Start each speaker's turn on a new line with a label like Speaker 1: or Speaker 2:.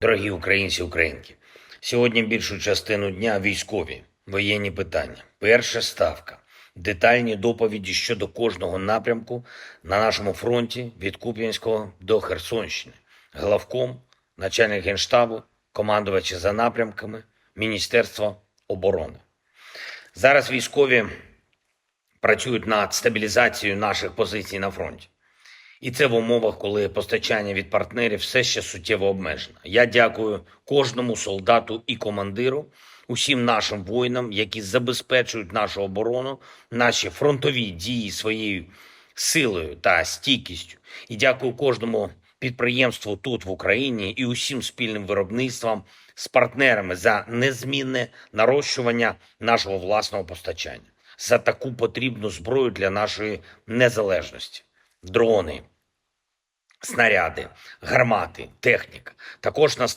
Speaker 1: Дорогі українці, українки, сьогодні більшу частину дня військові, воєнні питання. Перша ставка. Детальні доповіді щодо кожного напрямку на нашому фронті від Куп'янського до Херсонщини. Главком, начальник генштабу, командувачі за напрямками, Міністерство оборони. Зараз військові працюють над стабілізацією наших позицій на фронті. І це в умовах, коли постачання від партнерів все ще суттєво обмежено. Я дякую кожному солдату і командиру, усім нашим воїнам, які забезпечують нашу оборону, наші фронтові дії своєю силою та стійкістю. І дякую кожному підприємству тут в Україні і усім спільним виробництвам з партнерами за незмінне нарощування нашого власного постачання, за таку потрібну зброю для нашої незалежності дрони, снаряди, гармати, техніка. Також на